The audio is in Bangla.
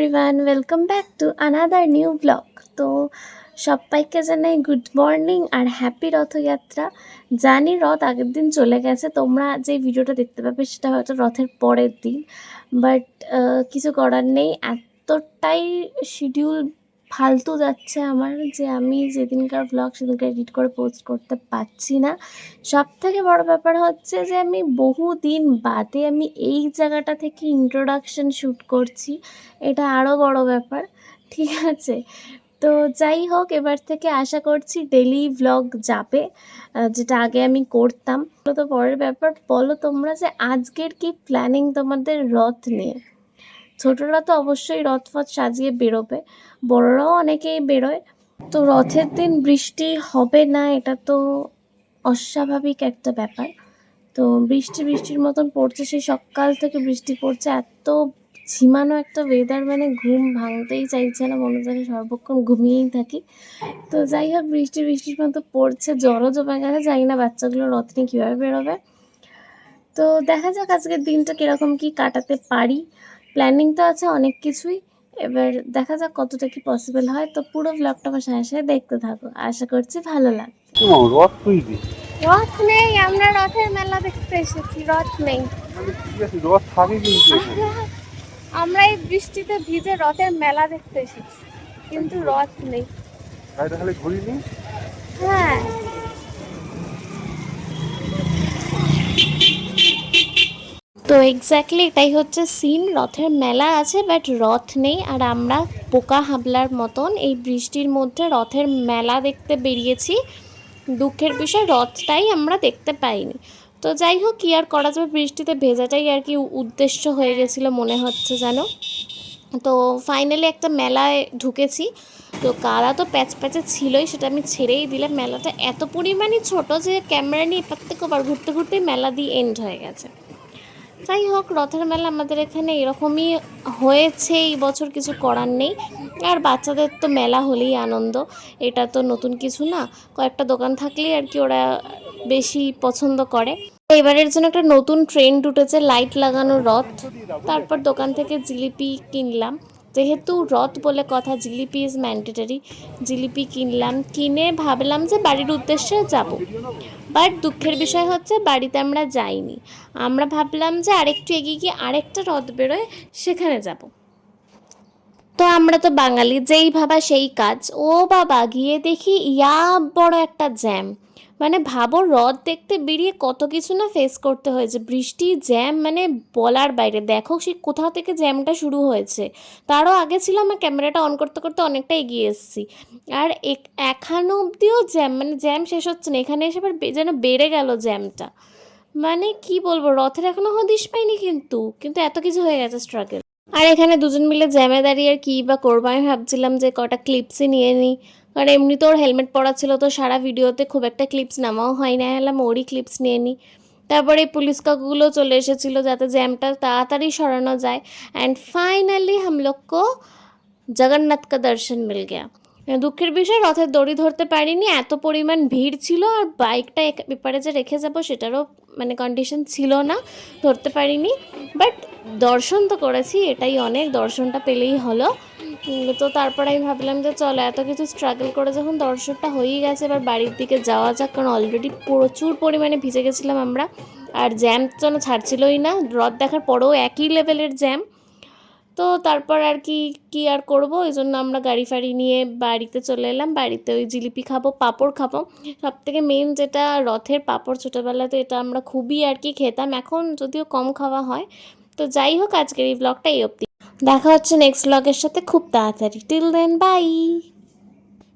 Everyone welcome back to another new blog তো সবাইকে জানাই গুড মর্নিং আর হ্যাপি রথযাত্রা। জানি রথ আগের দিন চলে গেছে, তোমরা যে ভিডিওটা দেখতে পাবে সেটা হয়তো রথের পরের দিন। বাট কিছু করার নেই, এতটাই শিডিউল ফালতু যাচ্ছে আমার যে আমি যেদিনকার ব্লগ সেদিনকার এডিট করে পোস্ট করতে পারছি না। সব থেকে বড় ব্যাপার হচ্ছে যে আমি বহু দিন বাদে আমি এই জায়গাটা থেকে ইন্ট্রোডাকশন শ্যুট করছি, এটা আরও বড় ব্যাপার, ঠিক আছে? তো যাই হোক, এবার থেকে আশা করছি ডেলি ভ্লগ যাবে যেটা আগে আমি করতাম। তো পরের ব্যাপার বলো তোমরা যে আজকের কি প্ল্যানিং তোমাদের রথ নিয়ে? ছোটরা তো অবশ্যই রথ ফথ সাজিয়ে বেরোবে, বড়রাও অনেকেই বেরোয়। তো রথের দিন বৃষ্টি হবে না, এটা তো অস্বাভাবিক একটা ব্যাপার। তো বৃষ্টি বৃষ্টির মতন পড়ছে, সেই সকাল থেকে বৃষ্টি পড়ছে, এত ঝিমানো একটা ওয়েদার মানে ঘুম ভাঙতেই চাইছে না, মনে হচ্ছে সর্বক্ষণ ঘুমিয়েই থাকি। তো যাই হোক, বৃষ্টি বৃষ্টির মতো পড়ছে, জ্বরও জমে গেছে, জানি না বাচ্চাগুলো রথ নিয়ে কীভাবে বেরোবে। তো দেখা যাক আজকের দিনটা কীরকম কি কাটাতে পারি। প্ল্যানিং তো আছে অনেক কিছুই। এবার দেখা যাক কতটা কি পসিবল হয়। তো পুরো ব্লগটা আমার সাথে সাথে দেখতে থাকো। আশা করছি ভালো লাগবে। রথ নেই আমরা রথের মেলা দেখতে এসেছি। রথ নেই। ঠিক আছে রথ থাকে কিন্তু আমরা এই বৃষ্টিতে ভিজে রথের মেলা দেখতে এসেছি। কিন্তু রথ নেই। তাই তাহলে ঘুরিনি? হ্যাঁ। তো এক্স্যাক্টলি এটাই হচ্ছে সিন রথের মেলা আছে বাট রথ নেই। আর আমরা পোকা হাবলার মতন এই বৃষ্টির মধ্যে রথের মেলা দেখতে বেরিয়েছি। দুঃখের বিষয়, রথটাই আমরা দেখতে পাইনি। তো যাই হোক, কী আর করা যাবে? বৃষ্টিতে ভেজাটাই আর কি উদ্দেশ্য হয়ে গেছিল মনে হচ্ছে যেন। তো ফাইনালি একটা মেলায় ঢুকেছি। তো কারা তো প্যাচ প্যাচে ছিলই সেটা আমি ছেড়েই দিলাম। মেলাটা এত পরিমাণে ছোট যে ক্যামেরা নিয়ে প্রত্যেকবার ঘুরতে ঘুরতেই মেলা দিয়ে এন্ড হয়ে গেছে। যাই হোক, রথের মেলা আমাদের এখানে এরকমই হয়েছে, এই বছর কিছু করার নেই। আর বাচ্চাদের তো মেলা হলেই আনন্দ, এটা তো নতুন কিছু না। কয়েকটা দোকান থাকলেই আর কি ওরা বেশি পছন্দ করে। এবারের জন্য একটা নতুন ট্রেন্ড উঠেছে লাইট লাগানো রথ। তারপর দোকান থেকে জিলিপি কিনলাম। যেহেতু রথ বলে কথা, জিলিপি ইজ ম্যান্ডেটারি জিলিপি কিনলাম, কিনে ভাবলাম যে বাড়ির উদ্দেশ্যে যাব। বাট দুঃখের বিষয় হচ্ছে বাড়িতে আমরা যাইনি। আমরা ভাবলাম যে আরেকটু এগিয়ে গিয়ে আরেকটা রথ বেরোয়, সেখানে যাব। তো আমরা তো বাঙালি, যেই ভাবা সেই কাজ। ও বাবা, গিয়ে দেখি, ইয়া, বড় একটা জ্যাম মানে ভাবো রথ দেখতে বেরিয়ে কত কিছু না ফেস করতে হয়েছে। বৃষ্টি জ্যাম মানে বলার বাইরে। দেখো সে কোথাও থেকে জ্যামটা শুরু হয়েছে। তারও আগে ছিল আমার ক্যামেরাটা অন করতে করতে অনেকটা এগিয়ে এসেছি। আর এখনও অবধিও জ্যাম মানে জ্যাম শেষ হচ্ছে না। এখানে এসে যেন বেড়ে গেল জ্যামটা মানে কি বলব, রথের এখনও হদিশ পাইনি কিন্তু। কিন্তু এত কিছু হয়ে গেছে স্ট্রাগল আর এখানে দুজন মিলে জ্যামে দাঁড়িয়ে আর কী বা করব? আমি ভাবছিলাম যে কটা ক্লিপসই নিয়ে নিই। কারণ এমনিতে ওর হেলমেট পরা ছিল তো সারা ভিডিওতে খুব একটা ক্লিপস নামাও হয় না এলাম ওরই ক্লিপস নিয়ে নিই তারপরে পুলিশ কাকুগুলো চলে এসেছিল যাতে জ্যামটা তাড়াতাড়ি সরানো যায়। অ্যান্ড ফাইনালি হামলোকো জগন্নাথকে দর্শন মিল গিয়া। দুঃখের বিষয়, রথের দড়ি ধরতে পারিনি, এত পরিমাণ ভিড় ছিল আর বাইকটা এপারে যে রেখে যাব সেটারও মানে কন্ডিশন ছিল না, ধরতে পারিনি। বাট দর্শন তো করেছি, এটাই অনেক। দর্শনটা পেলেই হলো। তো তারপরে আমি ভাবলাম যে চলো, এত কিছু স্ট্রাগল করে যখন দর্শনটা হয়েই গেছে, এবার বাড়ির দিকে যাওয়া যাক, কারণ অলরেডি প্রচুর পরিমাণে ভিজে গেছিলাম আমরা। আর জ্যাম যেন ছাড়ছিলই না, রথ দেখার পরেও একই লেভেলের জ্যাম তো তারপর আর কি কি আর করব? ওই জন্য আমরা গাড়ি ফাড়ি নিয়ে বাড়িতে চলে এলাম। বাড়িতে ওই জিলিপি খাব, পাঁপড় খাব। সব থেকে মেন যেটা রথের পাঁপড় ছোটোবেলাতে এটা আমরা খুবই আর কি খেতাম। এখন যদিও কম খাওয়া হয়। তো যাই হোক, আজকের এই ব্লগটা এই অবধি। দেখা হচ্ছে নেক্সট ব্লগের সাথে। খুব তাড়াতাড়ি। Till then by